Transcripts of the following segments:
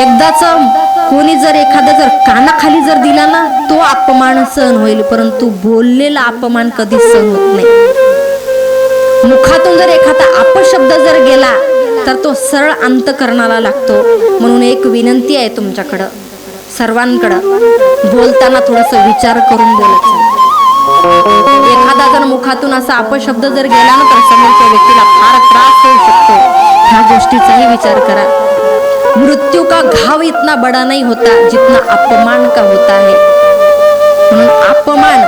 एकदाच कोणी जर एखादा जर कानाखाली जर दिला ना तो अपमान सहन होईल परंतु बोललेला अपमान कधी सहन होत नाही. मुखातून जर एखादा अपशब्द जर गेला तर तो सरळ अंतकरणाला लागतो. म्हणून एक विनंती आहे तुमच्याकडं सर्वांकडं. बोलताना थोडस विचार करून बोलायचं. एखादा जर मुखातून असा अपशब्द जर गेला ना तर समोरच्या व्यक्तीला फार त्रास होऊ शकतो. ह्या गोष्टीचाही विचार करा. मृत्यू का घाव इतना बडा नाही होता जितना अपमान का होता है। म्हणून अपमान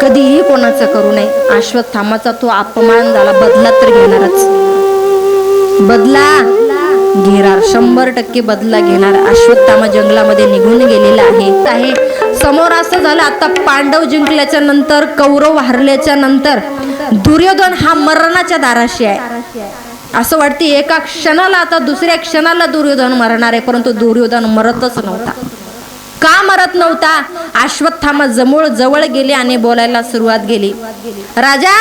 कधीही कोणाचा करू नये. अश्वत्थामाचा तो अपमान झाला बदला तर घेणारच. बदला घेणार शंभर टक्के बदला घेणार. अश्वत्थामा जंगलामध्ये निघून गेलेला आहे. आहे. समोर असं झालं आता पांडव जिंकल्याच्या नंतर कौरव हरल्याच्या नंतर दुर्योधन हा मरणाच्या दाराशी आहे. असं वाटते एका क्षणाला आता दुसऱ्या क्षणाला दुर्योधन मरणार आहे परंतु दुर्योधन मरतच नव्हता. का मरत नव्हता? अश्वत्थामा जमूळ जवळ गेले आणि बोलायला सुरुवात केली. राजा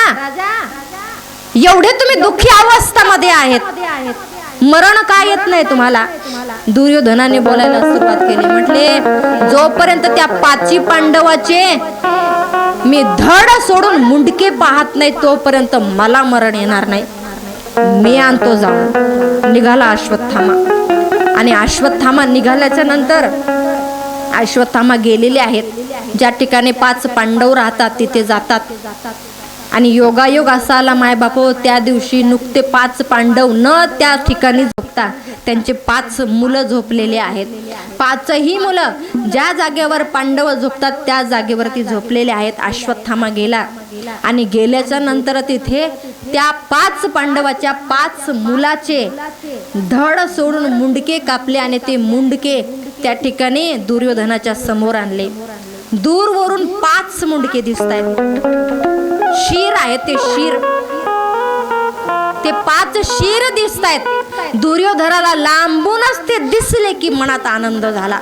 एवढे तुम्ही दुःखी अवस्थामध्ये आहेत. मरण का येत नाही तुम्हाला? दुर्योधनाने बोलायला सुरुवात केली. म्हटले जोपर्यंत त्या पाची पांडवाचे मी धड सोडून मुंडके पाहत नाही तोपर्यंत मला मरण येणार नाही. मी आणतो जाऊन. निघाला अश्वत्थामा. आणि अश्वत्थामा निघाल्याच्या नंतर अश्वत्थामा गेलेले आहेत. ज्या ठिकाणी पाच पांडव राहतात तिथे जातात. आणि योगायोग असा आला माय बापो त्या दिवशी नुकते पाच पांडव न त्या ठिकाणी झोपता त्यांचे पाच मुलं झोपलेले आहेत. पाचही मुलं ज्या जागेवर पांडव झोपतात त्या जागेवरती झोपलेले आहेत. अश्वत्थामा गेला. आणि गेल्याच्यानंतर तिथे त्या पाच पांडवाच्या पाच मुलाचे धड सोडून मुंडके कापले आणि ते मुंडके त्या ठिकाणी दुर्योधनाच्या समोर आणले. दूरवरून पाच मुंडके दिसत आहेत. शीर आहे ते शीर. ते पाच शीर दिसत आहेत. दुर्योधनाला लांबूनच ते दिसले की मनात आनंद झाला.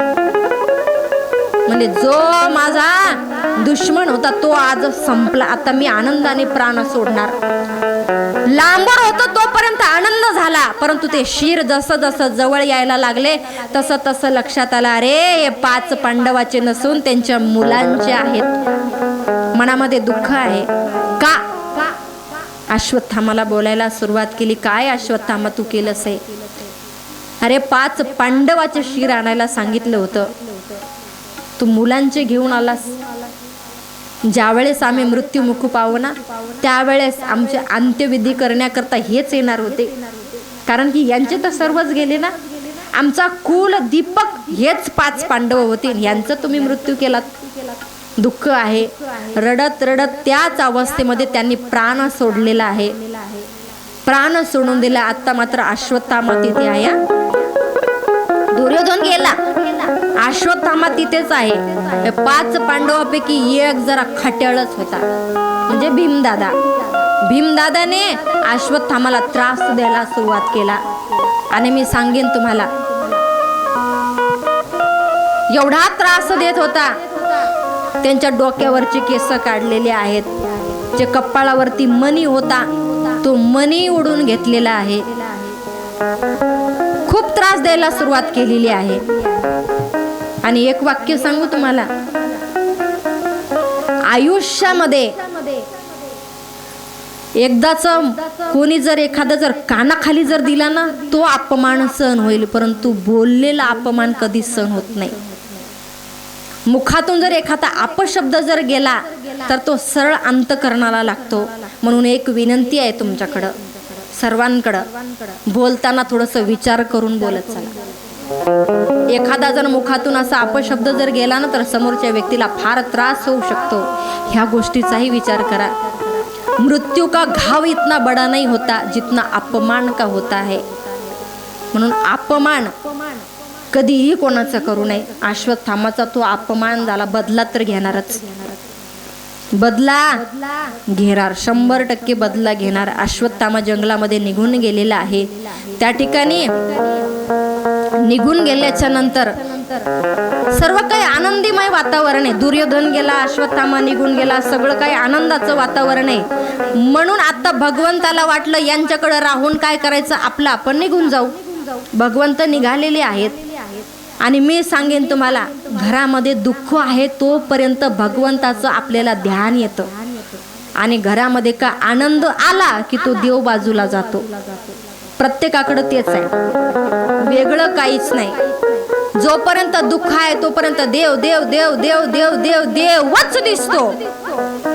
म्हणजे जो माझा दुश्मन होता तो आज संपला. आता मी आनंदाने प्राण सोडणार. लांबवर होतं तोपर्यंत आनंद झाला. परंतु ते शिर जसं जसं जवळ यायला लागले तसं तसं लक्षात आलं अरे हे पाच पांडवाचे नसून त्यांच्या मुलांचे आहेत. मनामध्ये दुःख आहे. का? अश्वत्थामाला बोलायला सुरुवात केली. काय अश्वत्थामा तू केलंस आहे अरे पाच पांडवाचे शिर आणायला सांगितलं होतं. तू मुलांचे घेऊन आलास. ज्यावेळेस आम्ही मृत्यूमुख पाहू ना त्यावेळेस आमचे अंत्यविधी करण्याकरता हेच येणार होते. कारण की यांचे तर सर्वच गेले ना. आमचा कुल दीपक हेच पाच पांडव होते यांचं तुम्ही मृत्यू केलात. दुःख आहे. रडत रडत त्याच अवस्थेमध्ये त्यांनी प्राण सोडलेला आहे. प्राण सोडून दिला. आता मात्र अश्वत्थामा तिथे आहे दुर्योधन गेला. अश्वत्थामा तिथेच आहे. पाच पांडवापैकी एक जरा खट्याळच होता. म्हणजे भीमदादा. भीमदादाने अश्वत्थामाला त्रास द्यायला सुरुवात केला. आणि मी सांगेन तुम्हाला. एवढा त्रास देत होता. त्यांच्या डोक्यावरचे केस काढलेले आहेत. जे कपाळावरती मणी होता तो मणी उडून घेतलेला आहे. खूप त्रास द्यायला सुरुवात केलेली आहे. आणि एक वाक्य सांगू तुम्हाला. आयुष्यामध्ये एकदाच कोणी जर एखादा जर कानाखाली जर दिला ना तो अपमान सहन होईल परंतु बोललेला अपमान कधी सहन होत नाही. मुखातून जर एखादा अपशब्द जर गेला तर तो सरळ अंतकरणाला लागतो. म्हणून एक विनंती आहे तुमच्याकडं सर्वांकडं. बोलताना थोडस विचार करून बोलत चला. एखादा जर मुखातून असा अपशब्द जर गेला ना तर समोरच्या व्यक्तीला फार त्रास होऊ शकतो. ह्या गोष्टीचाही विचार करा. मृत्यू का घाव इतना बडा नाही होता जितना अपमान का होता आहे म्हणून अपमान कधीही कोणाचा करू नये. अश्वत्थामाचा तो अपमान झाला बदला तर घेणारच. बदला घेणार शंभर टक्के बदला घेणार. अश्वत्थामा जंगलामध्ये निघून गेलेला आहे. त्या ठिकाणी निघून गेल्याच्यानंतर सर्व काही आनंदीमय वातावरण आहे. दुर्योधन गेला अश्वत्थामा निघून गेला सगळं काही आनंदाचं वातावरण आहे. म्हणून आता भगवंताला वाटलं यांच्याकडे राहून काय करायचं? आपलं आपण निघून जाऊ. भगवंत निघालेले आहेत. आणि मी सांगेन तुम्हाला घरामध्ये दुःख आहे तोपर्यंत भगवंताचं आपल्याला ध्यान येतं. आणि घरामध्ये का आनंद आला की तो देव बाजूला जातो. प्रत्येकाकडं तेच आहे. वेगळं काहीच नाही. जोपर्यंत दुःख आहे तोपर्यंत देव देव देव देव देव देव देवच दिसतो.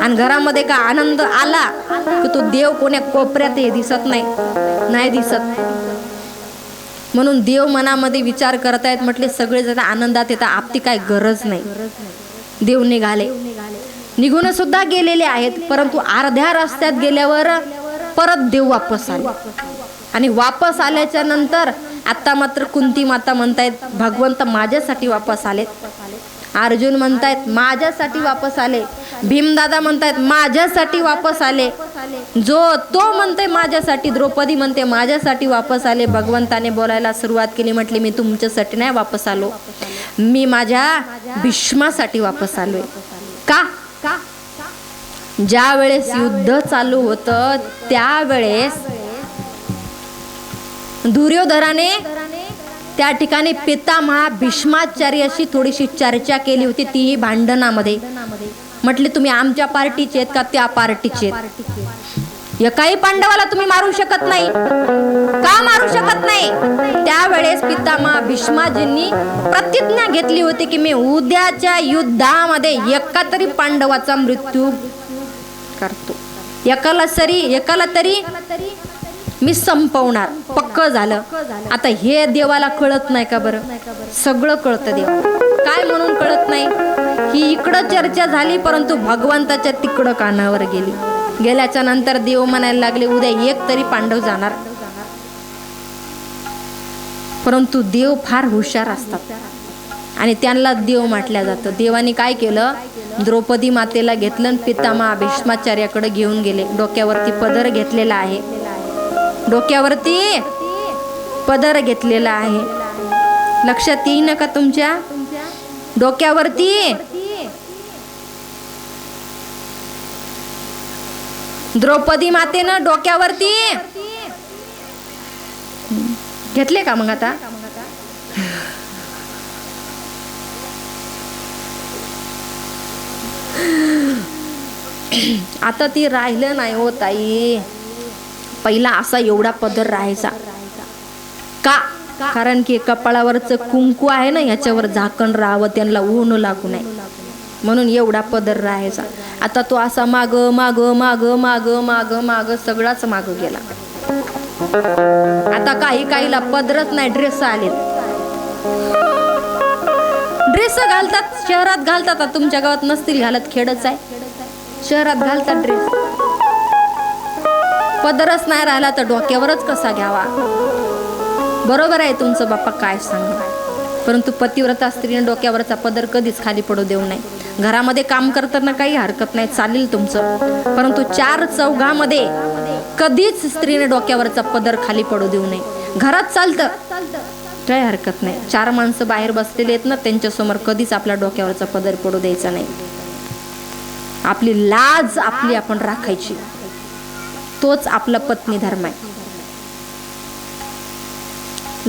आणि घरामध्ये का आनंद आला की तो देव कोण्या कोपऱ्यात हे दिसत नाही. नाही दिसत. म्हणून देव मनामध्ये विचार करतायत म्हटले सगळे जण आनंदात येतात आपली काय गरज नाही. देव निघाले. निघून सुद्धा गेलेले आहेत परंतु अर्ध्या रस्त्यात गेल्यावर परत देव वापस आले. आणि वापस आल्याच्यानंतर आता मात्र कुंती माता म्हणतायत भगवंत माझ्यासाठी वापस आलेत. अर्जुन म्हणतायत माझ्यासाठी वापस आले. भीमदादा म्हणतायत माझ्यासाठी वापस आले. जो तो म्हणते माझ्यासाठी. द्रौपदी म्हणते माझ्यासाठी वापस आले. भगवंताने बोलायला सुरुवात केली म्हटली मी तुमच्यासाठी नाही वापस आलो. मी माझ्या भीष्मासाठी वापस आलोय. का? का ज्या वेळेस युद्ध चालू होतं त्यावेळेस दुर्योधनाने त्या ठिकाणी पितामहा भीष्माचार्याशी थोडीशी चर्चा केली होती तीही भांडणामध्ये. म्हटले तुम्ही आमच्या पार्टीचे आहेत का त्या पार्टीचे आहेत? एकाही पांडवाला तुम्ही मारू शकत नाही. का मारू शकत नाही? त्यावेळेस पितामहा भीष्माजींनी प्रतिज्ञा घेतली होती की मी उद्याच्या युद्धामध्ये एका तरी पांडवाचा मृत्यू करतो. एकाला तरी एकाला तरी मी संपवणार. पक्क झालं. आता हे देवाला कळत नाही का बरं? सगळं कळतं देव. काय म्हणून कळत नाही? ही इकडं चर्चा झाली परंतु भगवंताच्या तिकडं कानावर गेली. गेल्याच्यानंतर देव म्हणायला लागले उद्या एक तरी पांडव जाणार. परंतु देव फार हुशार असतात. आणि त्यांना देव म्हटल्या जातं. देवाने काय केलं? द्रौपदी मातेला घेतलं आणि पितामहा भीष्माचार्याकडे घेऊन गेले. डोक्यावरती पदर घेतलेला आहे. डोक्यावरती पदर घेतलेला आहे. लक्षात येई नका तुमच्या. डोक्यावरती द्रौपदी मातेनं डोक्यावरती घेतले का मग आता? आता ती राहिलं नाही हो ताई. पहिला असा एवढा पदर राहायचा. का? कारण की कपाळावरचं कुंकू आहे ना याच्यावर झाकण राहावं त्यांना ऊन लागू नये. म्हणून एवढा पदर राहायचा. आता तो असा माग माग माग माग माग माग सगळाच माग गेला. आता काही काहीला पदरच नाही ड्रेस आले ड्रेस घालतात शहरात घालतात. आता तुमच्या गावात नसतील घालत खेडच आहे. शहरात घालतात ड्रेस पदरच नाही राहिला तर डोक्यावरच कसा घ्यावा? बरोबर आहे तुमचं बाप्पा काय सांगणार? परंतु पतिव्रता स्त्रीने डोक्यावरचा पदर कधीच खाली पडू देऊ नये. घरामध्ये काम करताना काही हरकत नाही चालेल तुमचं. परंतु चार चौघामध्ये कधीच स्त्रीने डोक्यावरचा पदर खाली पडू देऊ नये. घरात चालतं. काही हरकत नाही. चार माणसं बाहेर बसलेले आहेत ना त्यांच्यासमोर कधीच आपल्या डोक्यावरचा पदर पडू द्यायचा नाही. आपली लाज आपली आपण राखायची. तोच आपला पत्नी धर्म आहे.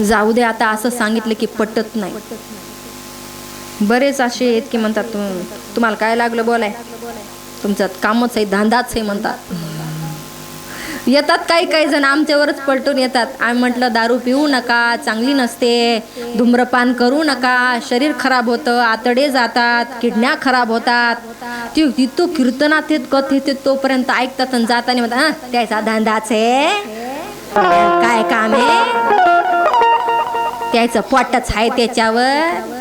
जाऊ दे आता असं सांगितलं की पटत नाही. बरेच असे आहेत की म्हणतात तुम्हाला काय लागलं बोलाय? तुमच्यात कामच आहे धंदाच आहे म्हणतात. येतात काही काही जण आमच्यावरच पलटून येतात. आम्ही म्हटलं दारू पिऊ नका चांगली नसते धूम्रपान करू नका शरीर खराब होतं आतडे जातात किडण्या खराब होतात. ती तिथं कीर्तनात येत कथ येते तोपर्यंत ऐकतात आणि जाताना म्हणतात हा त्याचा धंदाच आहे. काय काम आहे? त्याचं पोटच आहे त्याच्यावर.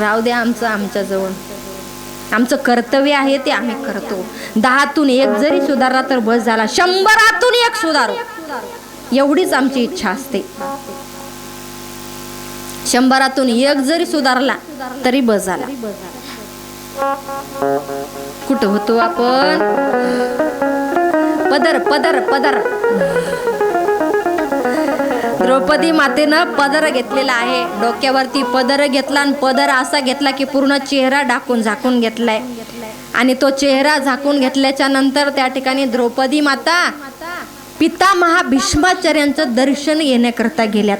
राहू द्या आमचं आमच्याजवळ. आमचं कर्तव्य आहे ते आम्ही करतो. दहातून एक जरी सुधारला तर बस झाला. शंभरातून एक सुधारू. एवढीच आमची इच्छा असते. शंभरातून एक जरी सुधारला तरी बस झाला. कुठं होतो आपण? पदर पदर पदर. द्रौपदी मातेनं पदर घेतलेला आहे. डोक्यावरती पदर घेतला आणि पदर असा घेतला की पूर्ण चेहरा डाकून झाकून घेतलाय. आणि तो चेहरा झाकून घेतल्याच्या नंतर त्या ठिकाणी द्रौपदी माता पितामहा भीष्माचार्यांचं दर्शन घेण्याकरता गेल्यात.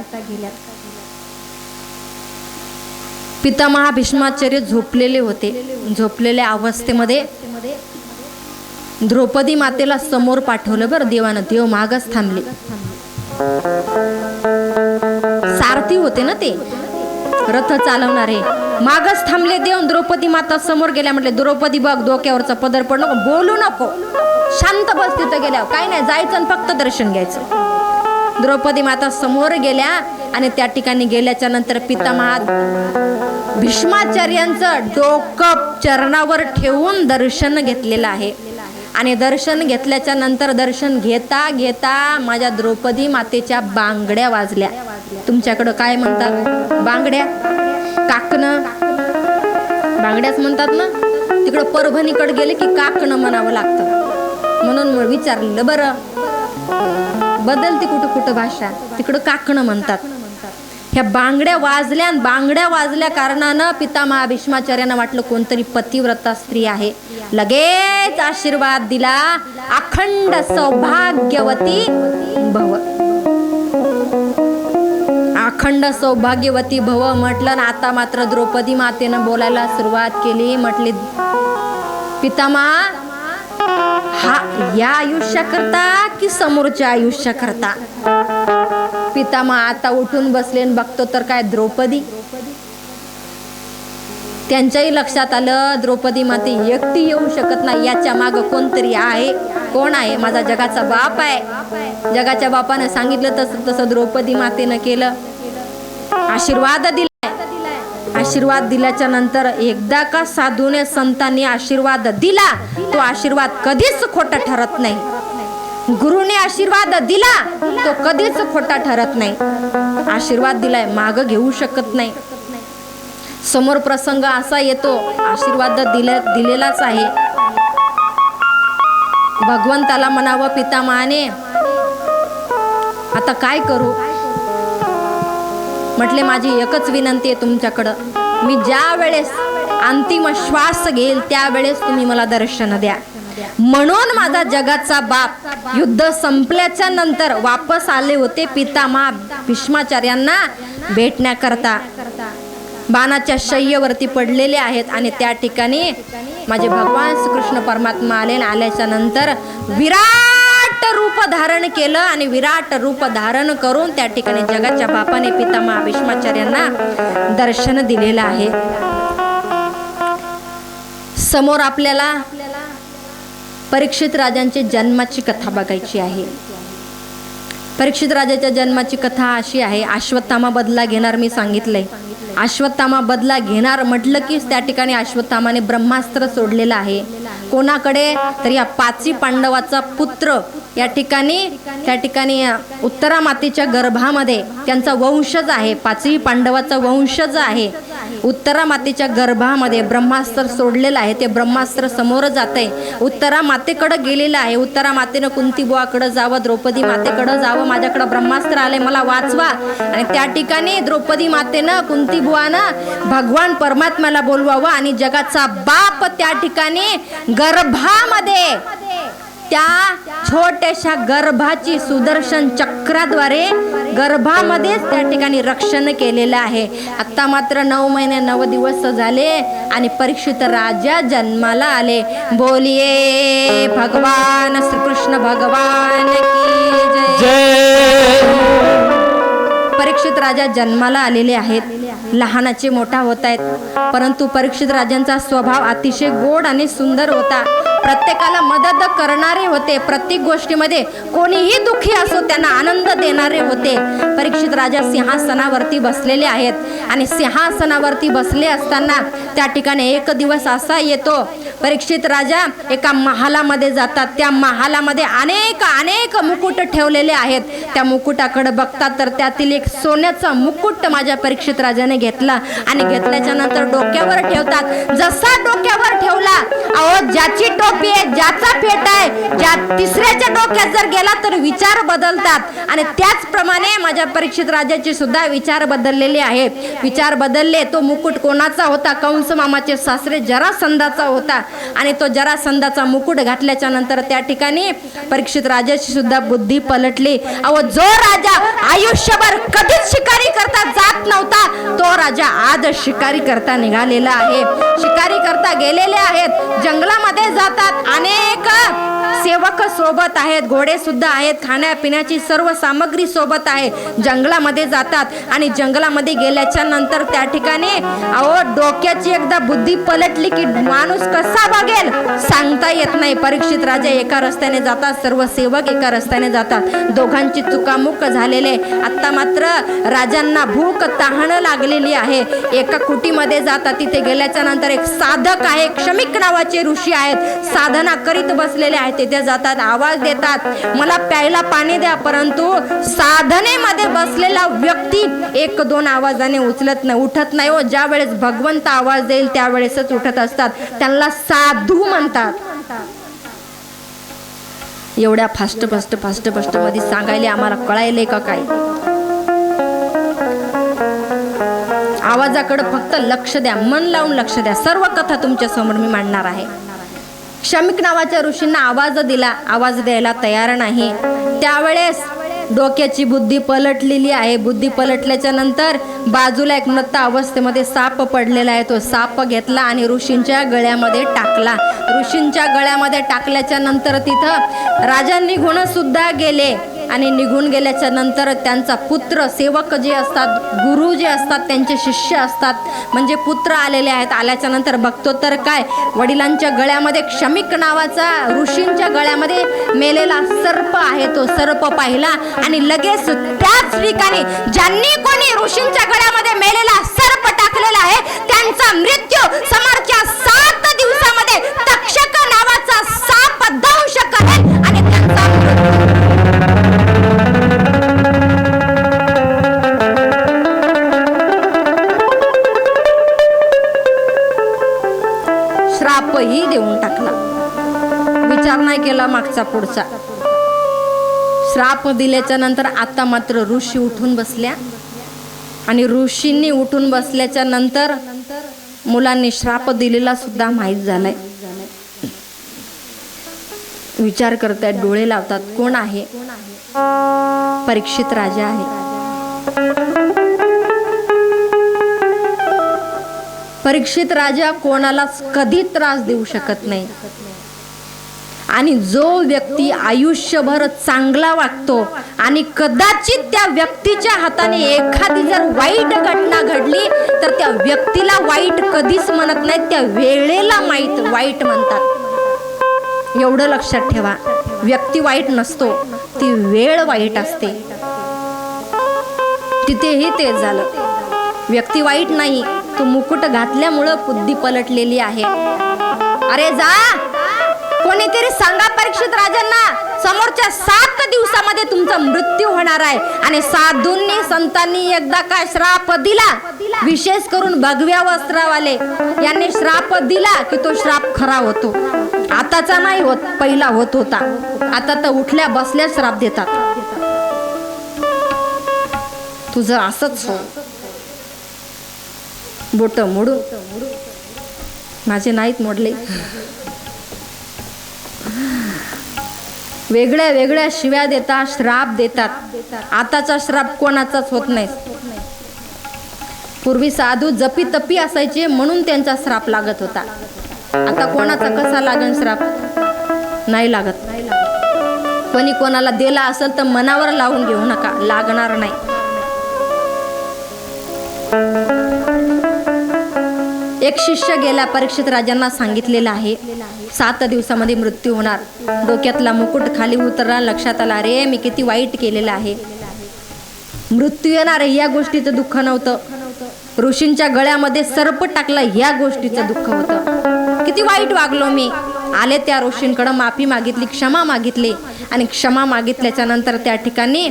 पितामहा भीष्माचार्य झोपलेले होते. झोपलेल्या अवस्थेमध्ये द्रौपदी मातेला समोर पाठवलं बरं. देवानं देव मागच थांबले. सारथी होते ना ते? रथ चालवणारे. मागच थांबले देऊन द्रौपदी माता समोर गेल्या म्हटले द्रौपदी बघ डोक्यावरचा पदर पड नको बोलू नको. शांत बस तिथं गेल्यावर. काय नाही जायचं आणि फक्त दर्शन घ्यायचं. द्रौपदी माता समोर गेल्या आणि त्या ठिकाणी गेल्याच्यानंतर पितामहा भीष्माचार्यांचं डोकं चरणावर ठेवून दर्शन घेतलेलं आहे. आणि दर्शन घेतल्याच्या नंतर दर्शन घेता घेता माझ्या द्रौपदी मातेच्या बांगड्या वाजल्या. तुमच्याकडं काय म्हणतात? बांगड्या? काकणं? बांगड्याच म्हणतात ना? तिकडं परभणीकडे गेले की काकणं म्हणावं लागतं. म्हणून मग विचारलं बरं बदलते कुठं कुठं भाषा? तिकडं काकणं म्हणतात. ह्या बांगड्या वाजल्या आणि बांगड्या वाजल्या कारणानं पितामहा भीष्माचार्यांना वाटलं कोणतरी पतिव्रता स्त्री आहे. लगेच आशीर्वाद दिला. अखंड सौभाग्यवती भव. अखंड सौभाग्यवती भव म्हटलं ना आता मात्र द्रौपदी मातेनं बोलायला सुरुवात केली. म्हटली पितामहा हा या आयुष्याकरता की समोरच्या आयुष्याकरता? पितामा आता उठून बसले आणि बघतो तर काय द्रौपदी? त्यांच्याही लक्षात आलं द्रौपदी माते एकटी येऊ शकत नाही. याच्या माग कोणतरी आहे? कोण आहे? माझा जगाचा बाप आहे. जगाच्या बापानं सांगितलं तसं तसं द्रौपदी मातेनं केलं. आशीर्वाद दिलाय. आशीर्वाद दिल्याच्या नंतर एकदा का साधूने संतांनी आशीर्वाद दिला तो आशीर्वाद कधीच खोटा ठरत नाही. गुरुने आशीर्वाद दिला तो कधीच खोटा ठरत नाही. आशीर्वाद दिलाय माग घेऊ शकत नाही. समोर प्रसंग असा येतो आशीर्वाद दिले दिलेलाच आहे. भगवंताला म्हणावं पितामहाने आता काय करू? म्हटले माझी एकच विनंती आहे तुमच्याकडं. मी ज्या वेळेस अंतिम श्वास घेईल त्यावेळेस तुम्ही मला दर्शन द्या. म्हणून माझा जगाचा बाप युद्ध संपल्याच्या नंतर वापस आले होते पितामा भीष्माचार्यांना भेटण्याकरता. बाणाच्या शय्यवरती पडलेले आहेत आणि त्या ठिकाणी माझे भगवान श्रीकृष्ण परमात्मा आले आल्याच्यानंतर विराट रूप धारण केलं आणि विराट रूप धारण करून त्या ठिकाणी जगाच्या बापाने पितामा भीष्माचार्यांना दर्शन दिलेलं आहे. समोर आपल्याला परीक्षित राजांची जन्माची कथा बघायची आहे. परीक्षित राजाच्या जन्माची कथा अशी आहे अश्वत्थामा बदला घेणार मी सांगितलंय. अश्वत्थामा बदला घेणार म्हटलं की त्या ठिकाणी अश्वत्थामाने ब्रह्मास्त्र सोडलेलं आहे. कोणाकडे? तर या पाची पांडवाचा पुत्र या ठिकाणी त्या ठिकाणी उत्तरा मातेच्या गर्भामध्ये त्यांचा वंशज आहे. पाचही पांडवाचा वंशज आहे. उत्तरा मातेच्या गर्भामध्ये ब्रह्मास्त्र सोडलेलं आहे. ते ब्रह्मास्त्र समोर जात आहे उत्तरा मातेकडं गेलेलं आहे. उत्तरा मातेनं कुंती बुवाकडं जावं द्रौपदी मातेकडं जावं. माझ्याकडं ब्रह्मास्त्र आले मला वाचवा. आणि त्या ठिकाणी द्रौपदी मातेनं कुंती बुवानं भगवान परमात्म्याला बोलवावं आणि जगाचा बाप त्या ठिकाणी गर्भामध्ये त्या छोट्याशा गर्भाची सुदर्शन चक्राद्वारे गर्भामध्येच त्या ठिकाणी रक्षण केलेलं आहे. आता मात्र नऊ महिने नऊ दिवस झाले आणि परीक्षित राजा जन्माला आले. बोलिये भगवान श्रीकृष्ण भगवान की जय. परीक्षित राजा जन्माला आलेले आहेत. लहानाचे मोठा होत आहेत. परंतु परीक्षित राजांचा स्वभाव अतिशय गोड आणि सुंदर होता. प्रत्येकाला मदत करणारे होते. प्रत्येक गोष्टीमध्ये कोणीही दुःखी असो त्यांना आनंद देणारे होते. परीक्षित राजा सिंहासनावरती बसलेले आहेत आणि सिंहासनावरती बसले असताना त्या ठिकाणी एक दिवस असा येतो. परीक्षित राजा एका महालामध्ये जातात. त्या महालामध्ये अनेक अनेक मुकुट ठेवलेले आहेत. त्या मुकुटाकडे बघतात तर त्यातील एक सोन्याचा मुकुट माझ्या परीक्षित राजाने घेतला. आणि घेतल्याच्या नंतर डोक्यावर ठेवतात. जसा डोक्यावर ठेवला अहो ज्याची टोपी आहे ज्याचा फेटा आहे ज्या तिसऱ्याच्या डोक्यात जर गेला तर विचार बदलतात. आणि त्याचप्रमाणे माझ्या परीक्षित राजाचे सुद्धा विचार बदललेले आहेत विचार बदलले तो मुकुट कोणाचा होता? कंस मामाचे सासरे जरासंधाचा होता. आणि तो जरासंधाचा मुकुट घातल्याच्या नंतर त्या ठिकाणी परीक्षित राजाची सुद्धा बुद्धी पलटली. अहो जो राजा आयुष्यभर कधीच शिकारी करता जात नव्हता तो राजा आज शिकारी करता निघालेला आहे. शिकारी करता गेलेले आहेत. जंगलामध्ये युवक सोबत आहेत घोडे सुद्धा आहेत खाण्यापिण्याची सर्व सामग्री सोबत आहे. जंगलामध्ये जातात आणि जंगलामध्ये गेल्याच्यानंतर त्या ठिकाणी अहो डोक्याची एकदा बुद्धी पलटली की माणूस कसा बघेल? सांगता येत नाही. परीक्षित राजा एका रस्त्याने जातात सर्व सेवक एका रस्त्याने जातात. दोघांची चुकामुक झालेले. आता मात्र राजांना भूक तहान लागलेली आहे. एका कुटीमध्ये जातात तिथे गेल्याच्यानंतर एक साधक आहे क्षमिक नावाचे ऋषी आहेत. साधना करीत बसलेले आहेत. तिथे जातात आवाज देतात. मला प्यायला पाणी द्या परंतु साधनेमध्ये बसलेला व्यक्ती एक दोन आवाजाने उचलत नाही उठत नाही हो. ज्या वेळेस भगवंत आवाज देईल त्यावेळेसच उठत असतात. त्यांना साधू म्हणतात. एवढ्या फास्ट फास्ट फास्ट फास्टमध्ये सांगायले आम्हाला कळायले का काय? आवाजाकडे फक्त लक्ष द्या मन लावून लक्ष द्या. सर्व कथा तुमच्यासमोर मी मांडणार आहे. शमिक नावाच्या ऋषींना आवाज दिला आवाज द्यायला तयार नाही. त्यावेळेस डोक्याची बुद्धी पलटलेली आहे. बुद्धी पलटल्याच्या नंतर बाजूला एक मृत अवस्थेमध्ये साप पडलेला आहे. तो साप घेतला आणि ऋषींच्या गळ्यामध्ये टाकला. ऋषींच्या गळ्यामध्ये टाकल्याच्या नंतर तिथं राजा निघून सुद्धा गेले. आणि निघून गेल्याच्यानंतर त्यांचा पुत्र सेवक जे असतात गुरु जे असतात त्यांचे शिष्य असतात म्हणजे पुत्र आलेले आहेत. आल्याच्यानंतर बघतो तर काय वडिलांच्या गळ्यामध्ये क्षमिक नावाचा ऋषींच्या गळ्यामध्ये मेलेला सर्प आहे तो सर्प पाहिला आणि लगेच त्याच ठिकाणी ज्यांनी कोणी ऋषींच्या गळ्यामध्ये मेलेला सर्प टाकलेला आहे त्यांचा मृत्यू समोरच्या सात दिवसामध्ये तक्षक नावाचा साप दंश करेल केला मागचा पुढचा. श्राप दिल्याच्या नंतर आता मात्र ऋषी उठून बसल्या. आणि ऋषींनी उठून बसल्याच्या नंतर मुलांनी श्राप दिलेला सुद्धा माहीत झालाय. विचार करतात डोळे लावतात कोण आहे? परीक्षित राजा आहे. परीक्षित राजा कोणालाच कधी त्रास देऊ शकत नाही. आणि जो व्यक्ती आयुष्यभर चांगला वागतो आणि कदाचित त्या व्यक्तीच्या हाताने एखादी जर वाईट घटना घडली तर त्या व्यक्तीला वाईट कधीच म्हणत नाही त्या वेळेला माहीत वाईट म्हणतात. एवढं लक्षात ठेवा व्यक्ती वाईट नसतो ती वेळ वाईट असते. तिथेही ते झालं. व्यक्ती वाईट नाही तो मुकुट घातल्यामुळं बुद्धी पलटलेली आहे. अरे जा! कोणीतरी सांगा परीक्षित राजांना समोरच्या सात दिवसामध्ये तुमचा मृत्यू होणार आहे. आणि साधूंनी संतांनी एकदा काय श्राप दिला? विशेष करून भगव्या वस्त्रावाले. यांनी श्राप दिला की तो श्राप खरा होतो. आताचा नाही होत पहिला होत होता. आता तर उठल्या बसल्या श्राप देतात. तुझं असंच हो. बोट मोडू माझे नाहीत मोडले. वेगळ्या वेगळ्या शिव्या देतात श्राप देतात. आताचा श्राप कोणाचाच होत नाही. पूर्वी साधू जपी तपी असायचे म्हणून त्यांचा श्राप लागत होता. आता कोणाचा कसा लागण श्राप? नाही लागत. कोणी कोणाला दिला असेल तर मनावर लावून घेऊ नका. लागणार नाही. एक शिष्य गेल्या परीक्षित राजांना सांगितलेलं आहे सात दिवसामध्ये मृत्यू होणार. डोक्यातला मुकुट खाली उतरला लक्षात आला रे मी किती वाईट केलेलं आहे. मृत्यू येणार या गोष्टीचं दुःख नव्हतं. ऋषींच्या गळ्यामध्ये सर्प टाकला या गोष्टीचं दुःख होतं. किती वाईट वागलो मी. आले त्या ऋषींकडं माफी मागितली क्षमा मागितली. आणि क्षमा मागितल्याच्या नंतर त्या ठिकाणी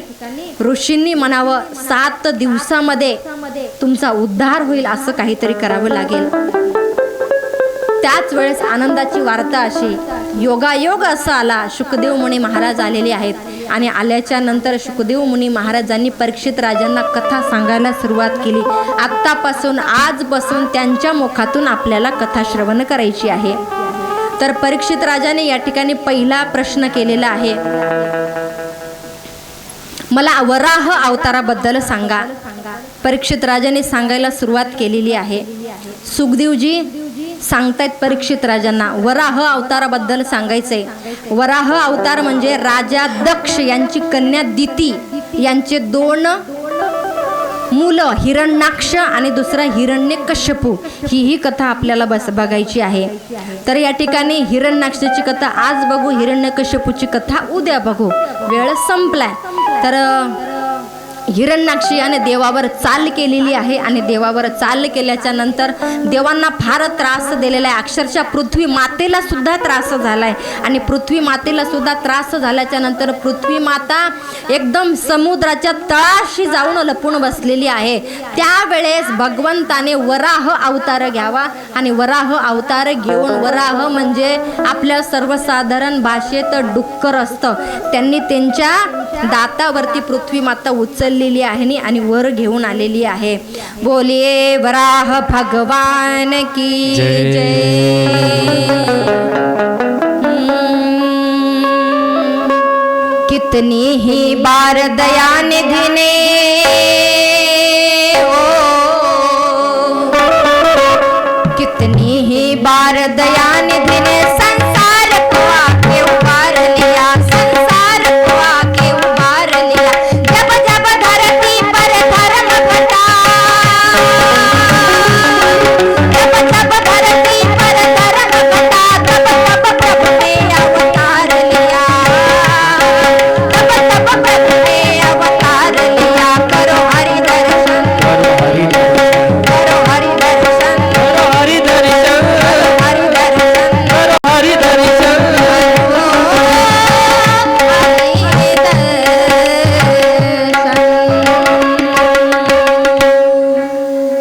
ऋषींनी म्हणावं सात दिवसामध्ये तुमचा उद्धार होईल असं काहीतरी करावं लागेल. त्याच वेळेस आनंदाची वार्ता अशी योगायोग असं आला शुकदेव मुनी महाराज आलेले आहेत. आणि आल्याच्यानंतर शुकदेव मुनी महाराजांनी परीक्षित राजांना कथा सांगायला सुरुवात केली. आत्तापासून आजपासून त्यांच्या मुखातून आपल्याला कथा श्रवण करायची आहे. तर परीक्षित राजाने या ठिकाणी पहिला प्रश्न केलेला आहे. मला वराह अवताराबद्दल सांगा. परीक्षित राजाने सांगायला सुरुवात केलेली आहे. सुखदेवजी सांगतायत परीक्षित राजांना वराह अवताराबद्दल सांगायचंय. वराह अवतार म्हणजे राजा दक्ष यांची कन्या दिती. यांचे दोन मुलं हिरण्याक्ष आणि दुसरा हिरण्य कश्यपू ही ही कथा आपल्याला बस बघायची आहे. तर या ठिकाणी हिरण्याक्षाची कथा आज बघू हिरण्यकश्यपूची कथा उद्या बघू. वेळ संपलाय. तर हिरण्याक्षी याने देवावर चाल केलेली आहे आणि देवावर चाल केल्याच्यानंतर देवांना फार त्रास दिलेला आहे. अक्षरशः पृथ्वी मातेला सुद्धा त्रास झालाय. आणि पृथ्वी मातेला सुद्धा त्रास झाल्याच्यानंतर पृथ्वी माता एकदम समुद्राच्या तळाशी जाऊन लपून बसलेली आहे. त्यावेळेस भगवंताने वराह अवतार घ्यावा आणि वराह अवतार घेऊन वराह म्हणजे आपल्या सर्वसाधारण भाषेत डुक्कर असतं त्यांनी त्यांच्या दातावरती पृथ्वी माता उचललेली आहे आणि वर घेऊन आलेली आहे बोलिये वराह भगवान की जय. कितनी ही बार दया निधि ने कितनी ही बार दया